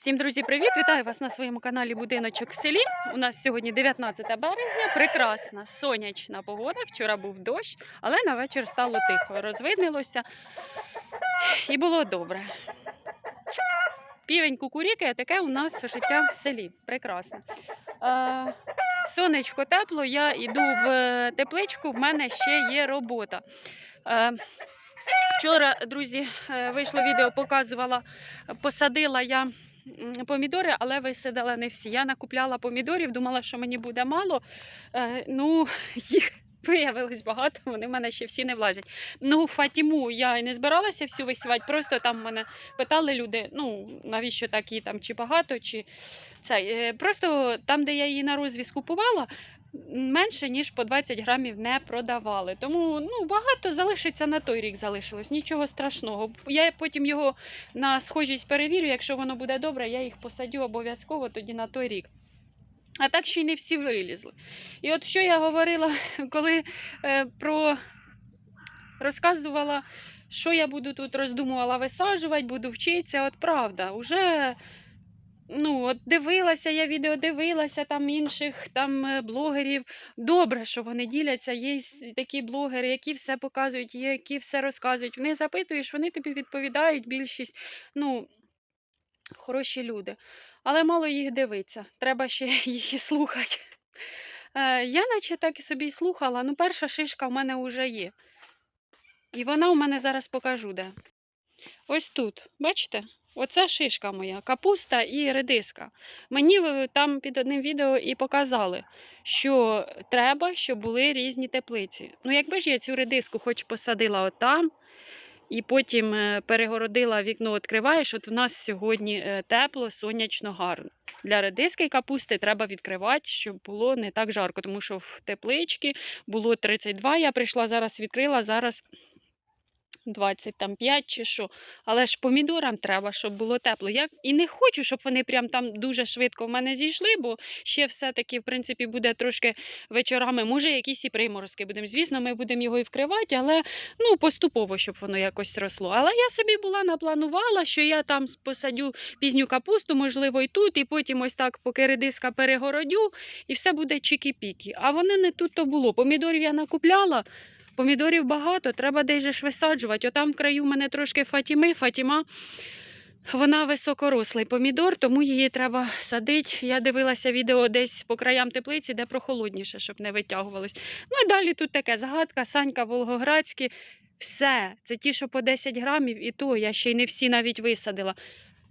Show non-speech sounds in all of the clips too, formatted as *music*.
Всім друзі, привіт! Вітаю вас на своєму каналі Будиночок в селі. У нас сьогодні 19 березня. Прекрасна сонячна погода. Вчора був дощ, але на вечір стало тихо. Розвиднилося і було добре. Півень кукуріки, таке у нас життя в селі. Прекрасне. Сонечко тепло, я йду в е, тепличку, в мене ще є робота. Вчора, друзі, е, вийшло відео, показувала, посадила я помідори, але висадила не всі. Я накупляла помідорів, думала, що мені буде мало. Е, Ну, *laughs* їх виявилось багато, вони в мене ще всі не влазять. Ну, Фатіму я і не збиралася всю висівати, просто там мене питали люди, ну, навіщо так її там, чи багато, чи це. Е, Просто там, де я її на розвіз купувала, менше ніж по 20 грамів не продавали. Тому ну, багато залишиться на той рік залишилось, нічого страшного. Я потім його на схожість перевірю. Якщо воно буде добре, я їх посадю обов'язково тоді на той рік. А так ще й не всі вилізли. І от що я говорила, *laughs* коли е, про розказувала, що я буду тут роздумувала висаджувати, буду вчитися. От правда, уже ну, от дивилася, я відео дивилася там інших там е, блогерів. Добре, що вони діляться. Є такі блогери, які все показують, які все розказують. Вони запитуєш, вони тобі відповідають. Більшість, ну, хороші люди. Але мало їх дивиться. Треба ще *laughs* їх і слухати. Е, я наче так і собі слухала. Ну, перша шишка в мене вже є. І вона у мене зараз покажу де. Ось тут, бачите? Оце шишка моя, капуста і редиска. Мені там під одним відео і показали, що треба, щоб були різні теплиці. Ну, якби ж я цю редиску хоч посадила отам, і потім е, перегородила вікно, відкриваєш, от в нас сьогодні е, тепло, сонячно, гарно. Для редиски і капусти треба відкривати, щоб було не так жарко, тому що в тепличці було 32, я прийшла, зараз відкрила, зараз 25 чи що. Але ж помідорам треба, щоб було тепло. Я і не хочу, щоб вони прям там дуже швидко в мене зійшли, бо ще все-таки, в принципі, буде трошки вечорами. Може, якісь і приморозки будемо. Звісно, ми будемо його і вкривати, але ну, поступово, щоб воно якось росло. Але я собі була напланувала, що я там посадю пізню капусту, можливо, і тут, і потім ось так, поки редиска перегородю, і все буде чікі-пікі. А вони не тут то було. Помідорів я накупляла. Помідорів багато, треба десь же ж висаджувати. Отам в краю в мене трошки Фатіми. Фатіма, вона високорослий помідор, тому її треба садити. Я дивилася відео десь по краям теплиці, де прохолодніше, щоб не витягувалось. Ну і далі тут таке загадка, Санька, Волгоградські. Все, це ті, що по 10 грамів, і то я ще й не всі навіть висадила.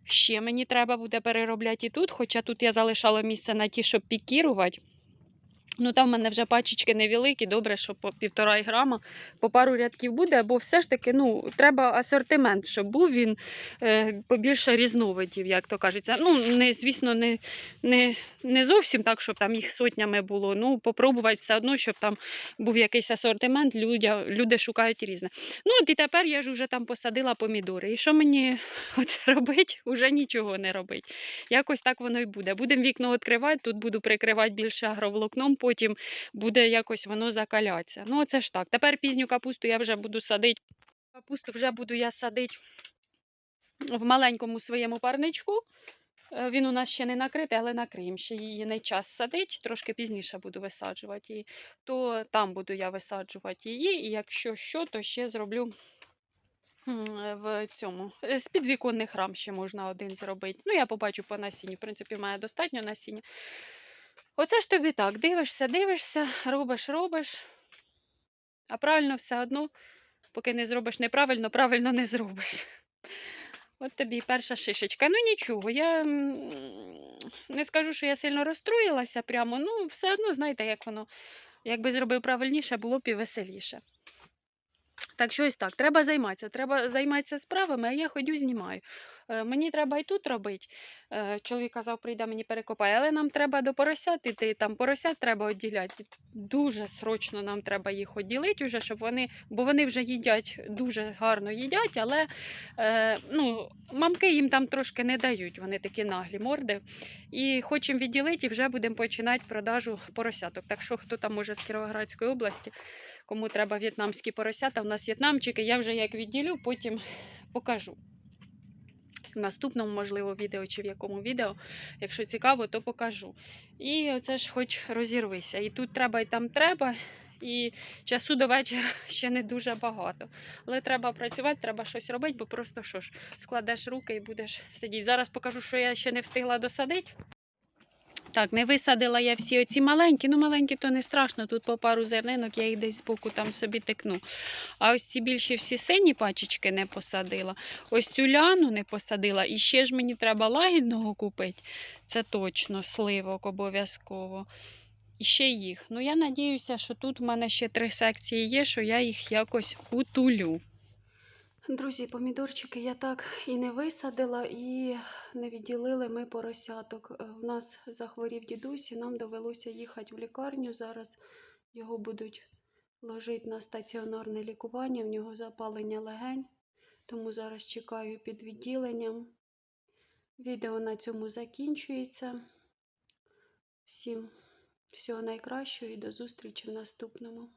Ще мені треба буде переробляти і тут, хоча тут я залишала місце на ті, щоб пікірувати. Ну, там в мене вже пачечки невеликі, добре, що по півтора грама, по пару рядків буде, бо все ж таки ну, треба асортимент, щоб був він е, побільше різновидів, як то кажеться. Ну, не, звісно, не, не, не зовсім так, щоб там їх сотнями було. Ну, попробувати все одно, щоб там був якийсь асортимент, люди, люди шукають різне. Ну, от і тепер я ж вже там посадила помідори. І що мені *laughs* оце робить? Уже нічого не робить. Якось так воно і буде. Будемо вікно відкривати, тут буду прикривати більше агроволокном, потім буде якось воно закалятися. Ну, це ж так. Тепер пізню капусту я вже буду садити. Капусту вже буду я садити в маленькому своєму парничку. Е, Він у нас ще не накритий, але накриємо. Ще її не час садить, трошки пізніше буду висаджувати її. То там буду я висаджувати її, і якщо що, то ще зроблю в цьому. е, З підвіконних рам ще можна один зробити. Ну, я побачу по насінню. В принципі, має достатньо насіння. Оце ж тобі так, дивишся, дивишся, робиш, робиш. А правильно все одно, поки не зробиш неправильно, правильно не зробиш. От тобі перша шишечка. Ну нічого, я не скажу, що я сильно розстроїлася прямо, ну все одно, знаєте, як воно, якби зробив правильніше, було б і веселіше. Так що ось так, треба займатися. Треба займатися справами, а я ходю, знімаю. Е, Мені треба і тут робити. Е, Чоловік казав, прийде мені перекопає, але нам треба до поросят іти, там поросят треба відділяти. Дуже срочно нам треба їх відділити, уже, щоб вони, бо вони вже їдять, дуже гарно їдять, але е, ну, мамки їм там трошки не дають, вони такі наглі морди. І хочемо відділити, і вже будемо починати продажу поросяток. Так що хто там може з Кіровоградської області, кому треба в'єтнамські поросята, у нас в'єтнамчики, я вже як відділю, потім покажу. В наступному, можливо, відео чи в якому відео. Якщо цікаво, то покажу. І оце ж хоч розірвися. І тут треба, і там треба. І часу до вечора *laughs* ще не дуже багато. Але треба працювати, треба щось робити, бо просто що ж, складеш руки і будеш сидіти. Зараз покажу, що я ще не встигла досадити. Так, не висадила я всі оці маленькі. Ну, маленькі то не страшно. Тут по пару зернинок, я їх десь збоку там собі тикну. А ось ці більші всі сині пачечки не посадила. Ось цю ляну не посадила. І ще ж мені треба лагідного купити. Це точно, сливок обов'язково. І ще їх. Ну, я надіюся, що тут в мене ще три секції є, що я їх якось утулю. Друзі, помідорчики я так і не висадила, і не відділили ми поросяток. Е, В нас захворів дідусь, і нам довелося їхати в лікарню. Зараз його будуть ложити на стаціонарне лікування, в нього запалення легень, тому зараз чекаю під відділенням. Відео на цьому закінчується. Всім всього найкращого і до зустрічі в наступному.